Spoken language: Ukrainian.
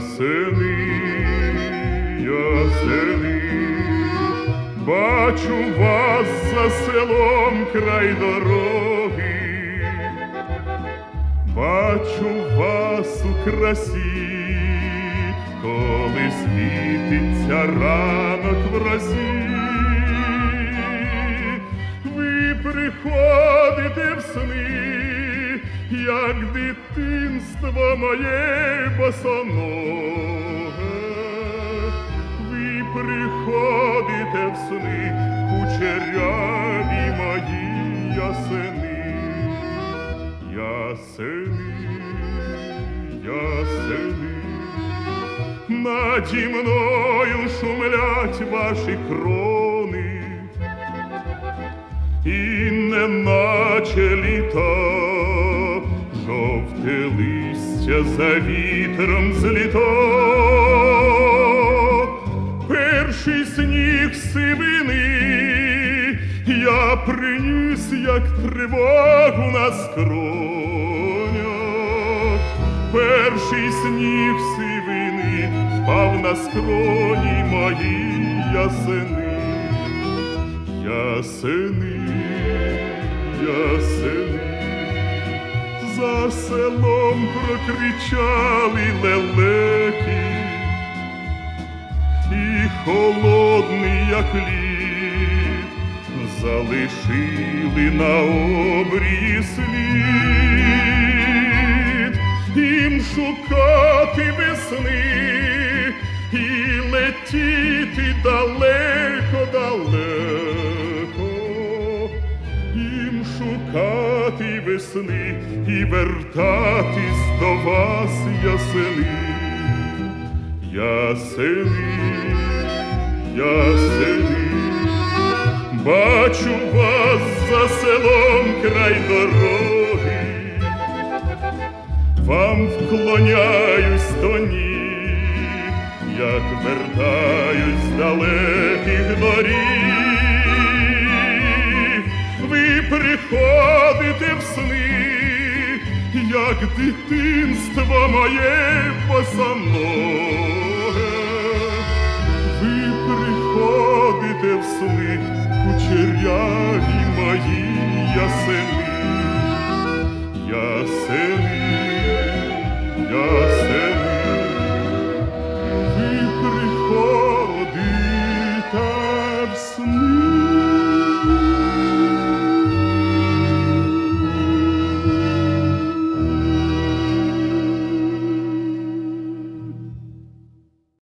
сини, я сини, бачу вас за селом край дороги, бачу вас у красі, коли світиться ранок в разі, ви приходите як дитинство моє босоноге. Ви приходите в сни, кучеряві мої ясени, ясени, ясени. Наді мною шумлять ваші крони, і неначе літа, жовте листя за вітром зліто. Перший сніг сивини я приніс, як тривогу на скронях. Перший сніг сивини впав на скроні мої ясени, ясени, ясени. За селом прокричали лелеки, і холодний, як лід, залишили на обрії слід, їм шукати весни і летіти далеко, шукати весни і вертатись до вас ясени. Ясени, ясени, бачу вас за селом край дороги, вам вклоняюсь до ніг, як вертаюсь з далеких доріг приходити в сни, як дитинство моє босоноге. ви приходите в сни кучеряві мої ясени, ясени, ясени. сни.